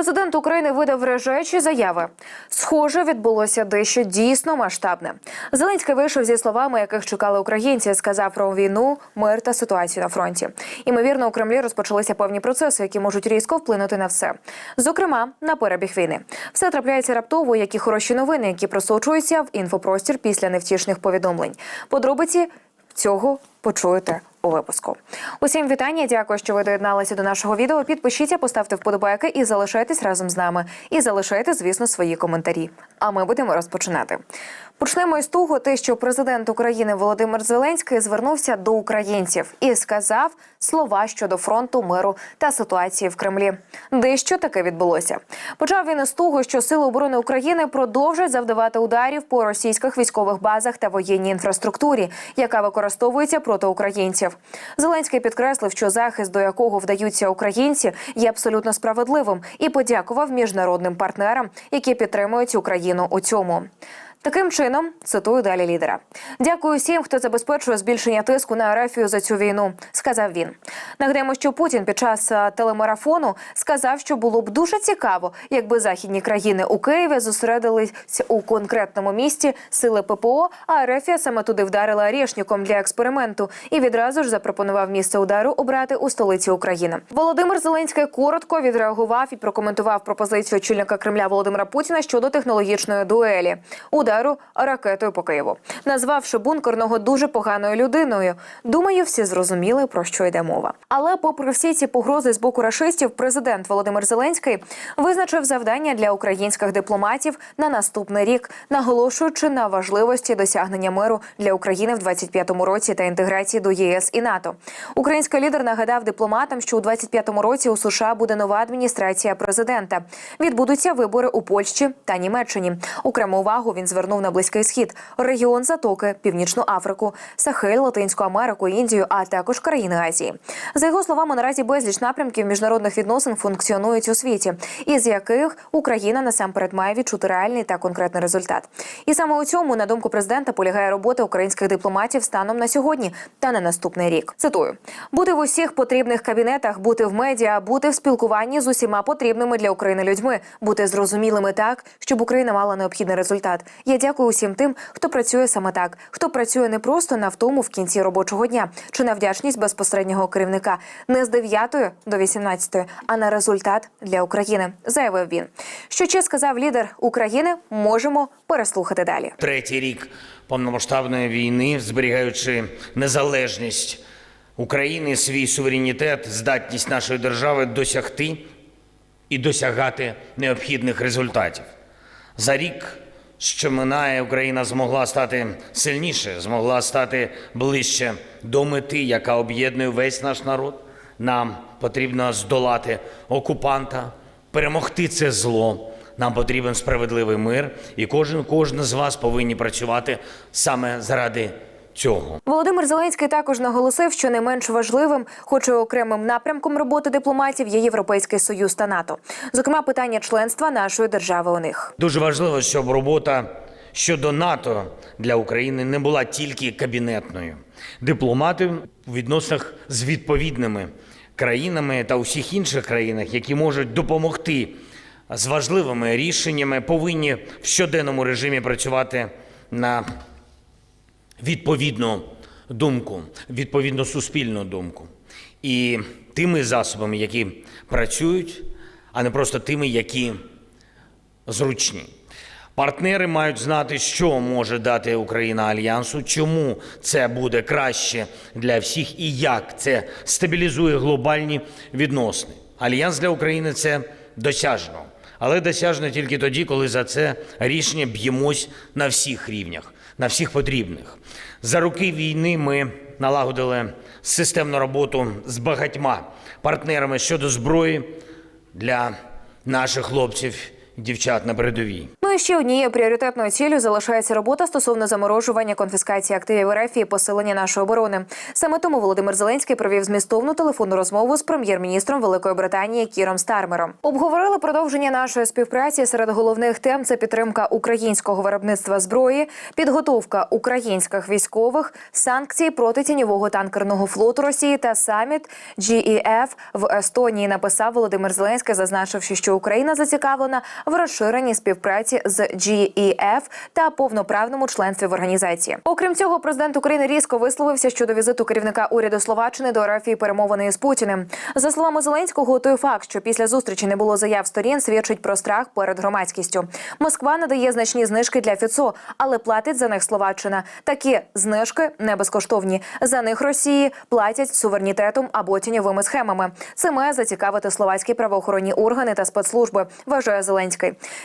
Президент України видав режечі заяви. Схоже, відбулося дещо дійсно масштабне. Зеленський вийшов зі словами, яких чекали українці. Сказав про війну, мир та ситуацію на фронті. Імовірно, у Кремлі розпочалися певні процеси, які можуть різко вплинути на все. Зокрема, на перебіг війни. Все трапляється раптово, як і хороші новини, які просочуються в інфопростір після невтішних повідомлень. Подробиці цього почуєте у випуску. Усім вітання. Дякую, що ви доєдналися до нашого відео. Підпишіться, поставте вподобайки і залишайтесь разом з нами. І залишайте, звісно, свої коментарі. А ми будемо розпочинати. Почнемо із того, те, що президент України Володимир Зеленський звернувся до українців і сказав слова щодо фронту, миру та ситуації в Кремлі. Дещо таке відбулося. Почав він із того, що сили оборони України продовжать завдавати ударів по російських військових базах та воєнній інфраструктурі, яка використовується проти українців. Зеленський підкреслив, що захист, до якого вдаються українці, є абсолютно справедливим, і подякував міжнародним партнерам, які підтримують Україну у цьому. Таким чином, цитую далі лідера. Дякую всім, хто забезпечує збільшення тиску на Ерефію за цю війну, сказав він. Нагадаємо, що Путін під час телемарафону сказав, що було б дуже цікаво, якби західні країни у Києві зосередились у конкретному місті сили ППО, а Ерефія саме туди вдарила арішніком для експерименту і відразу ж запропонував місце удару обрати у столиці України. Володимир Зеленський коротко відреагував і прокоментував пропозицію очільника Кремля Володимира Путіна щодо технологічної дуелі удару ракетою по Києву, назвавши бункерного дуже поганою людиною. Думаю, всі зрозуміли про що йде мова. Але, попри всі ці погрози з боку рашистів, президент Володимир Зеленський визначив завдання для українських дипломатів на наступний рік, наголошуючи на важливості досягнення миру для України в 25-му році та інтеграції до ЄС і НАТО. Український лідер нагадав дипломатам, що у 25-му році у США буде нова адміністрація президента. Відбудуться вибори у Польщі та Німеччині. Окрему увагу він звернув на близький схід, регіон Затоки, Північну Африку, Сахель, Латинську Америку, Індію, а також країни Азії. За його словами, наразі безліч напрямків міжнародних відносин функціонують у світі, із яких Україна насамперед має відчути реальний та конкретний результат. І саме у цьому, на думку президента, полягає робота українських дипломатів станом на сьогодні та на наступний рік. Цитую: бути в усіх потрібних кабінетах, бути в медіа, бути в спілкуванні з усіма потрібними для України людьми, бути зрозумілими так, щоб Україна мала необхідний результат. Я дякую усім тим, хто працює саме так, хто працює не просто на втому в кінці робочого дня чи на вдячність безпосереднього керівника, не з 9 до 18, а на результат для України, заявив він. Що ще сказав лідер України, можемо переслухати далі. Третій рік повномасштабної війни, зберігаючи незалежність України, свій суверенітет, здатність нашої держави досягти і досягати необхідних результатів. За рік, що минає, Україна змогла стати сильніше, змогла стати ближче до мети, яка об'єднує весь наш народ. Нам потрібно здолати окупанта, перемогти це зло. Нам потрібен справедливий мир, і кожен, кожен з вас повинні працювати саме заради цього. Володимир Зеленський також наголосив, що не менш важливим, хоч і окремим напрямком роботи дипломатів, є Європейський Союз та НАТО. Зокрема, питання членства нашої держави у них. Дуже важливо, щоб робота щодо НАТО для України не була тільки кабінетною. Дипломати у відносинах з відповідними країнами та усіх інших країнах, які можуть допомогти з важливими рішеннями, повинні в щоденному режимі працювати на відповідну думку, відповідну суспільну думку. І тими засобами, які працюють, а не просто тими, які зручні. Партнери мають знати, що може дати Україна альянсу, чому це буде краще для всіх і як це стабілізує глобальні відносини. Альянс для України це досяжно, але досяжне тільки тоді, коли за це рішення б'ємось на всіх рівнях, на всіх потрібних. За роки війни ми налагодили системну роботу з багатьма партнерами щодо зброї для наших хлопців дівчат на передовій. Ну і ще однією пріоритетною ціллю залишається робота стосовно заморожування конфіскації активів РФ і посилення нашої оборони. Саме тому Володимир Зеленський провів змістовну телефонну розмову з прем'єр-міністром Великої Британії Кіром Стармером. Обговорили продовження нашої співпраці серед головних тем: це підтримка українського виробництва зброї, підготовка українських військових, санкції проти тіньового танкерного флоту Росії та саміт GEF в Естонії. Написав Володимир Зеленський, зазначивши, що Україна зацікавлена в розширенні співпраці з GEF та повноправному членстві в організації. Окрім цього, президент України різко висловився щодо візиту керівника уряду Словаччини до РФ перемовини з Путіним. За словами Зеленського, той факт, що після зустрічі не було заяв сторін, свідчить про страх перед громадськістю. Москва надає значні знижки для ФІЦО, але платить за них Словаччина. Такі знижки не безкоштовні. За них Росії платять суверенітетом або тіньовими схемами. Це має зацікавити словацькі правоохоронні органи та спецслужби. Вважає Зеленський.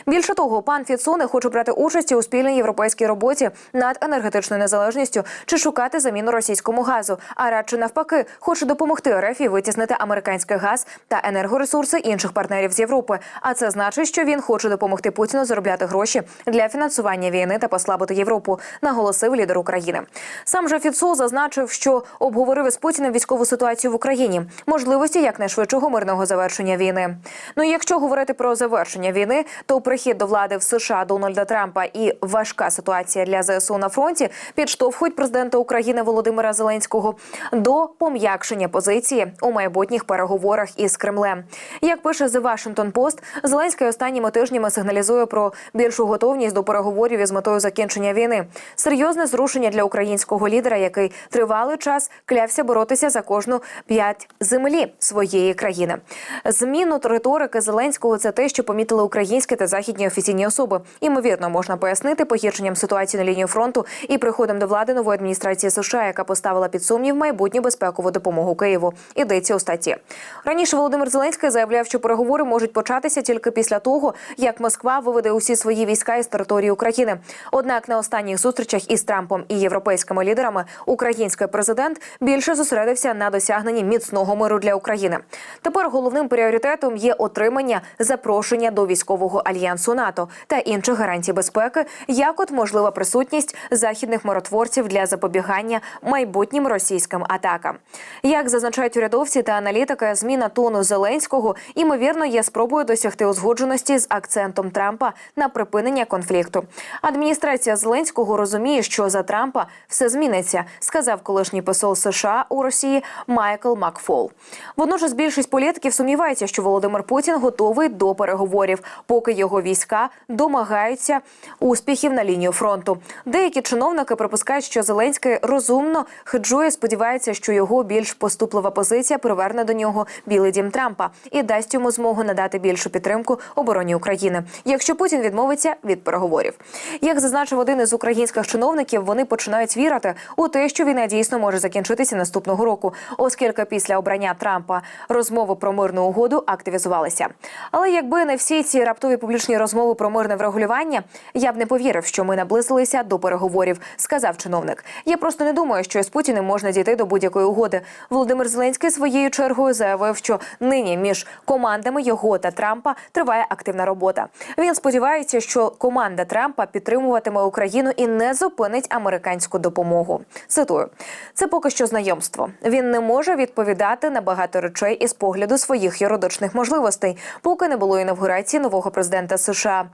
Більше того, пан Фіцо не хоче брати участі у спільній європейській роботі над енергетичною незалежністю чи шукати заміну російському газу, а радше навпаки, хоче допомогти РФ витіснити американський газ та енергоресурси інших партнерів з Європи. А це значить, що він хоче допомогти Путіну заробляти гроші для фінансування війни та послабити Європу, наголосив лідер України. Сам же Фіцо зазначив, що обговорив із Путіним військову ситуацію в Україні, можливості якнайшвидшого мирного завершення війни. Ну і якщо говорити про завершення війни, то прихід до влади в США Дональда Трампа і важка ситуація для ЗСУ на фронті підштовхують президента України Володимира Зеленського до пом'якшення позиції у майбутніх переговорах із Кремлем. Як пише The Washington Post, Зеленський останніми тижнями сигналізує про більшу готовність до переговорів із метою закінчення війни. Серйозне зрушення для українського лідера, який тривалий час клявся боротися за кожну п'ять землі своєї країни. Зміну риторики Зеленського це те, що помітили українські та західні офіційні особи. Ймовірно, можна пояснити погіршенням ситуації на лінії фронту і приходом до влади нової адміністрації США, яка поставила під сумнів майбутню безпекову допомогу Києву. Йдеться у статті. Раніше Володимир Зеленський заявляв, що переговори можуть початися тільки після того, як Москва виведе усі свої війська із території України. Однак на останніх зустрічах із Трампом і європейськими лідерами український президент більше зосередився на досягненні міцного миру для України. Тепер головним пріоритетом є отримання запрошення до військового альянсу НАТО та інших гарантій безпеки, як от можлива присутність західних миротворців для запобігання майбутнім російським атакам. Як зазначають урядовці та аналітики, зміна тону Зеленського ймовірно є спробою досягти узгодженості з акцентом Трампа на припинення конфлікту. Адміністрація Зеленського розуміє, що за Трампа все зміниться, сказав колишній посол США у Росії Майкл Макфол. Водночас більшість політиків сумнівається, що Володимир Путін готовий до переговорів, поки його війська домагаються успіхів на лінію фронту. Деякі чиновники припускають, що Зеленський розумно хеджує, сподівається, що його більш поступлива позиція приверне до нього білий дім Трампа і дасть йому змогу надати більшу підтримку обороні України, якщо Путін відмовиться від переговорів. Як зазначив один із українських чиновників, вони починають вірити у те, що війна дійсно може закінчитися наступного року, оскільки після обрання Трампа розмови про мирну угоду активізувалися. Але якби не всі ці раптові публічні розмови про мирне врегулювання, я б не повірив, що ми наблизилися до переговорів, сказав чиновник. Я просто не думаю, що з Путіним можна дійти до будь-якої угоди. Володимир Зеленський своєю чергою заявив, що нині між командами його та Трампа триває активна робота. Він сподівається, що команда Трампа підтримуватиме Україну і не зупинить американську допомогу. Цитую, це поки що знайомство. Він не може відповідати на багато речей із погляду своїх юридичних можливостей, поки не було інавгурації нового президента США.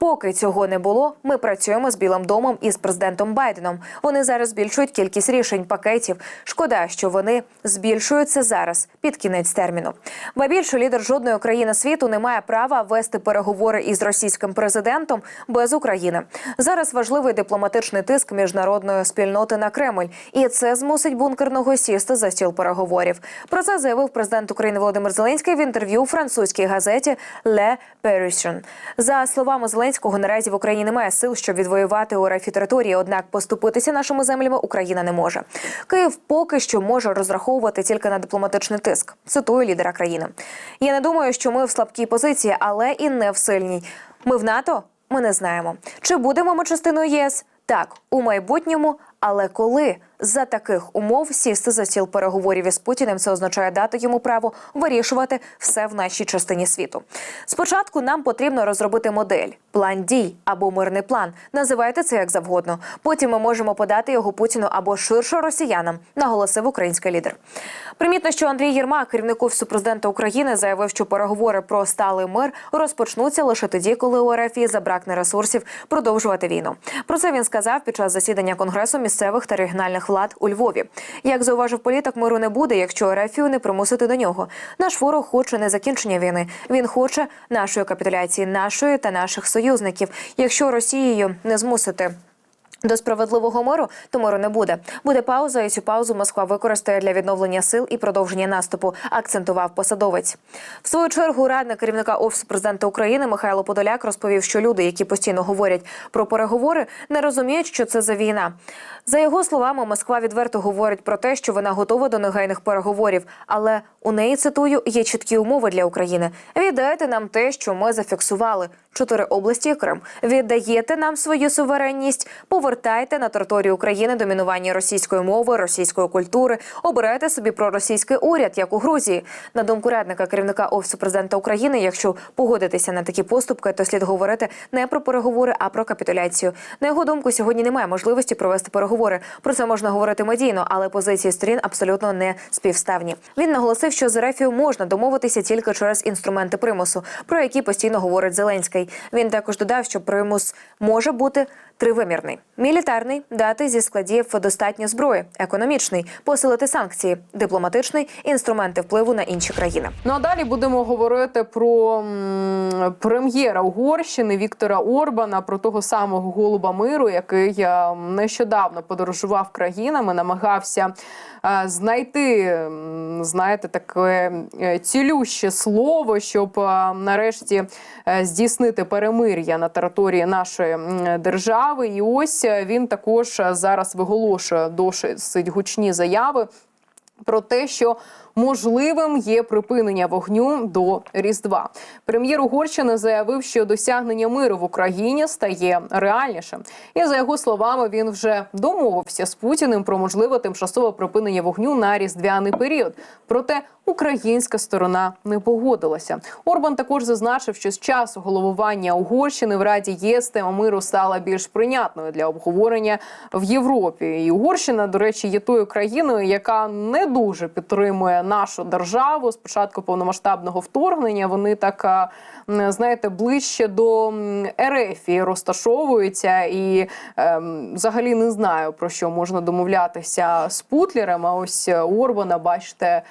Поки цього не було, ми працюємо з Білим домом і з президентом Байденом. Вони зараз збільшують кількість рішень пакетів. Шкода, що вони збільшуються зараз під кінець терміну. Ба більше лідер жодної країни світу не має права вести переговори із російським президентом без України. Зараз важливий дипломатичний тиск міжнародної спільноти на Кремль, і це змусить бункерного сісти за стіл переговорів. Про це заявив президент України Володимир Зеленський в інтерв'ю французькій газеті Le Parisien. За словами Зеленського, наразі в Україні немає сил, щоб відвоювати у РФ території. Однак поступитися нашими землями Україна не може. Київ поки що може розраховувати тільки на дипломатичний тиск. Цитую лідера країни. Я не думаю, що ми в слабкій позиції, але і не в сильній. Ми в НАТО. Ми не знаємо, чи будемо ми частиною ЄС. Так, у майбутньому, Але коли за таких умов сісти за стіл переговорів із Путіним, це означає дати йому право вирішувати все в нашій частині світу. Спочатку нам потрібно розробити модель, план дій або мирний план. Називайте це як завгодно. Потім ми можемо подати його Путіну або ширше росіянам, наголосив український лідер. Примітно, що Андрій Єрмак, керівник офісу президента України, заявив, що переговори про сталий мир розпочнуться лише тоді, коли у РФ забракне ресурсів продовжувати війну. Про це він сказав під час засідання конгресу місцевих та регіональних влад у Львові. Як зауважив політик, миру не буде, якщо РФ не примусити до нього. Наш ворог хоче не закінчення війни. Він хоче нашої капітуляції, нашої та наших союзників. Якщо Росією не змусити. До справедливого миру то не буде. Буде пауза, і цю паузу Москва використає для відновлення сил і продовження наступу. Акцентував посадовець. В свою чергу радник керівника офісу президента України Михайло Подоляк розповів, що люди, які постійно говорять про переговори, не розуміють, що це за війна. За його словами, Москва відверто говорить про те, що вона готова до негайних переговорів, але у неї цитую є чіткі умови для України. Віддайте нам те, що ми зафіксували. Чотири області Крим. Віддаєте нам свою суверенність, повертайте на територію України домінування російської мови, російської культури, обирайте собі проросійський уряд, як у Грузії. На думку радника керівника офісу президента України, якщо погодитися на такі поступки, то слід говорити не про переговори, а про капітуляцію. На його думку, сьогодні немає можливості провести переговори. Про це можна говорити медійно, але позиції сторін абсолютно не співставні. Він наголосив, що з Ерефію можна домовитися тільки через інструменти примусу, про які постійно говорить Зеленський. Він також додав, що примус може бути тривимірний: мілітарний дати зі складів достатньо зброї, економічний. Посилити санкції, дипломатичний. Інструменти впливу на інші країни. Ну а далі будемо говорити про прем'єра Угорщини Віктора Орбана, про того самого голуба миру, який е, нещодавно подорожував країнами, намагався знайти, знаєте, таке е, цілюще слово, щоб нарешті е, здійснити перемир'я на території нашої держави. І ось е, він також зараз виголошує досить гучні заяви про те, що можливим є припинення вогню до Різдва. Прем'єр Угорщини заявив, що досягнення миру в Україні стає реальнішим. І за його словами, він вже домовився з Путіним про можливе тимчасове припинення вогню на різдвяний період. Проте українська сторона не погодилася. Орбан також зазначив, що з часу головування Угорщини в Раді ЄС тема миру стала більш прийнятною для обговорення в Європі. І Угорщина, до речі, є тою країною, яка не дуже підтримує нашу державу. Спочатку повномасштабного вторгнення вони так а, знаєте ближче до Ерефії розташовуються і ем, взагалі не знаю про що можна домовлятися з Путлером. А ось е, Орбана, бачите, е,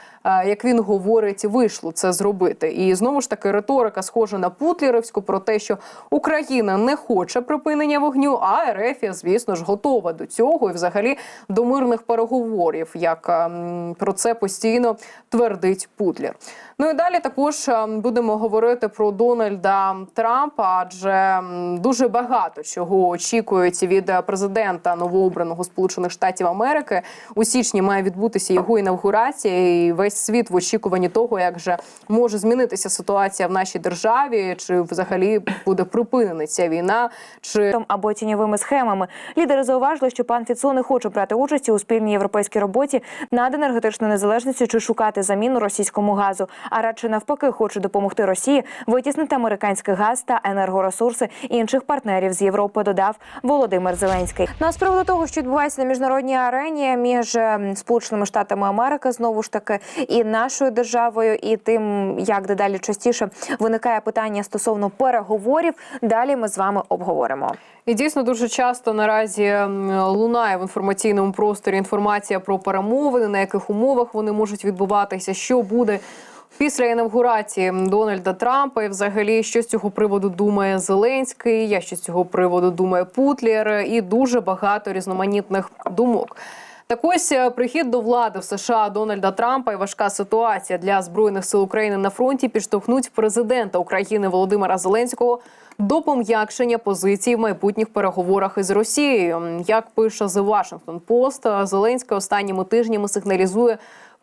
як він говорить, вийшло це зробити. І знову ж таки риторика схожа на Путлерівську про те, що Україна не хоче припинення вогню, а Ерефія, звісно ж, готова до цього і взагалі до мирних переговорів, як ем, про це постійно твердить Путлер. Ну і далі також ем, будемо говорити про Дональда Трампа, адже дуже багато чого очікують від е, президента новообраного Сполучених Штатів Америки. У січні має відбутися його інавгурація, і весь світ в очікуванні того, як же може змінитися ситуація в нашій державі, чи взагалі буде припинена ця війна, чи або тіньовими схемами. Лідери зауважили, що пан Фіцо не хоче брати участі у спільній європейській роботі над енергетичною незалежністю чи шукати заміну російському газу, а радше навпаки хоче допомогти Росії витіснити американський газ та енергоресурси інших партнерів з Європи. Додав Володимир Зеленський. Ну, а з приводу того, що відбувається на міжнародній арені між ем, Сполученими Штатами Америки, знову ж таки, і нашою державою, і тим, як дедалі частіше виникає питання стосовно переговорів. Далі ми з вами обговоримо. І дійсно дуже часто наразі лунає в інформаційному просторі інформація про перемовини, на яких умовах вони можуть відбуватися, що буде. Після інавгурації Дональда Трампа і взагалі, що з цього приводу думає Зеленський, я що з цього приводу думає Путлер, і дуже багато різноманітних думок. Так ось е, прихід до влади в США Дональда Трампа і важка ситуація для збройних сил України на фронті підштовхнуть президента України Володимира Зеленського до пом'якшення позицій в майбутніх переговорах із Росією. Як пише The Washington Post, Зеленський останніми тижнями сигналізує.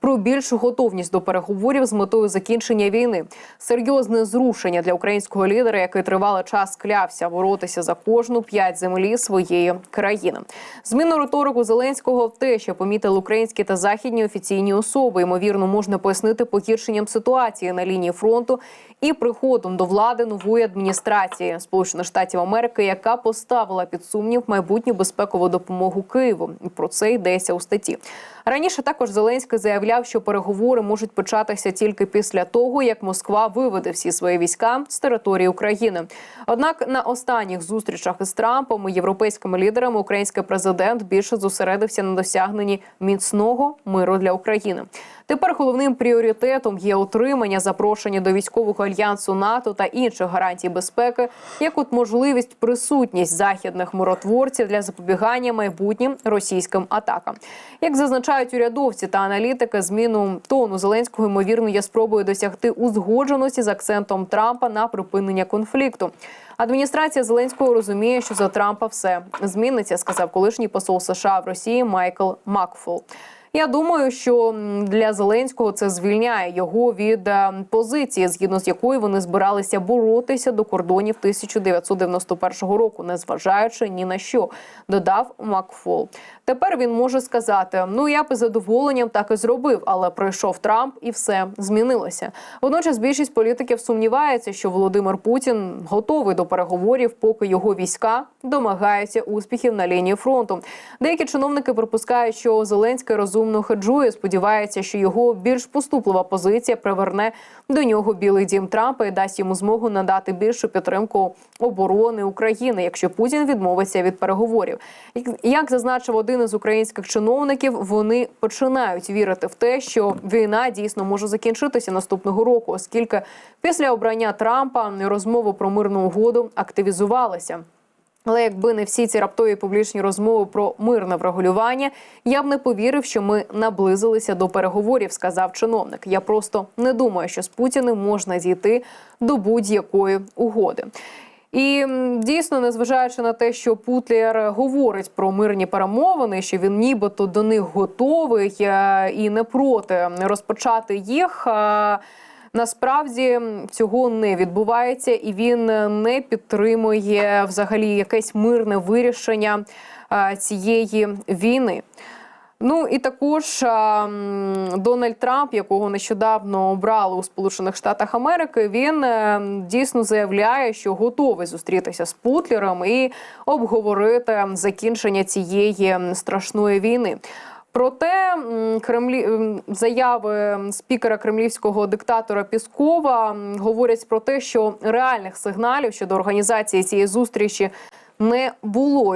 Про більшу готовність до переговорів з метою закінчення війни. Серйозне зрушення для українського лідера, який тривалий час клявся боротися за кожну п'ять землі своєї країни. Зміну риторику Зеленського в те, що помітили українські та західні офіційні особи, ймовірно, можна пояснити погіршенням ситуації на лінії фронту і приходом до влади нової адміністрації Сполучених Штатів Америки, яка поставила під сумнів майбутню безпекову допомогу Києву. Про це йдеться у статті. Раніше також Зеленський заявляв, що переговори можуть початися тільки після того, як Москва виведе всі свої війська з території України. Однак на останніх зустрічах із Трампом і європейськими лідерами український президент більше зосередився на досягненні міцного миру для України. Тепер головним пріоритетом є отримання запрошення до військового альянсу НАТО та інших гарантій безпеки, як от можливість присутність західних миротворців для запобігання майбутнім російським атакам. Як зазначають урядовці та аналітики, зміну тону Зеленського ймовірно є спробою досягти узгодженості з акцентом Трампа на припинення конфлікту. Адміністрація Зеленського розуміє, що за Трампа все зміниться, сказав колишній посол США в Росії Майкл Макфол. Я думаю, що для Зеленського це звільняє його від е, позиції, згідно з якою вони збиралися боротися до кордонів 1991 року, незважаючи ні на що, додав Макфол. Тепер він може сказати: ну я би з задоволенням так і зробив, але прийшов Трамп і все змінилося. Водночас більшість політиків сумнівається, що Володимир Путін готовий до переговорів, поки його війська домагаються успіхів на лінії фронту. Деякі чиновники припускають, що Зеленський розумно хеджує, сподівається, що його більш поступлива позиція приверне до нього Білий Дім Трампа і дасть йому змогу надати більшу підтримку оборони України, якщо Путін відмовиться від переговорів. Як- зазначив один із українських чиновників, вони починають вірити в те, що війна дійсно може закінчитися наступного року, оскільки після обрання Трампа розмови про мирну угоду активізувалися. Але якби не всі ці раптові публічні розмови про мирне врегулювання, я б не повірив, що ми наблизилися до переговорів, сказав чиновник. Я просто не думаю, що з Путіним можна дійти до будь-якої угоди. І дійсно, незважаючи на те, що Путлер говорить про мирні перемовини, що він нібито до них готовий е, і не проти розпочати їх. Е, Насправді цього не відбувається, і він не підтримує взагалі якесь мирне вирішення е, цієї війни. Ну і також Дональд Трамп, якого нещодавно обрали у Сполучених Штатах Америки, він е, дійсно заявляє, що готовий зустрітися з Путлером і обговорити закінчення цієї страшної війни. Проте Кремлі заяви спікера кремлівського диктатора Піскова говорять про те, що реальних сигналів щодо організації цієї зустрічі не було.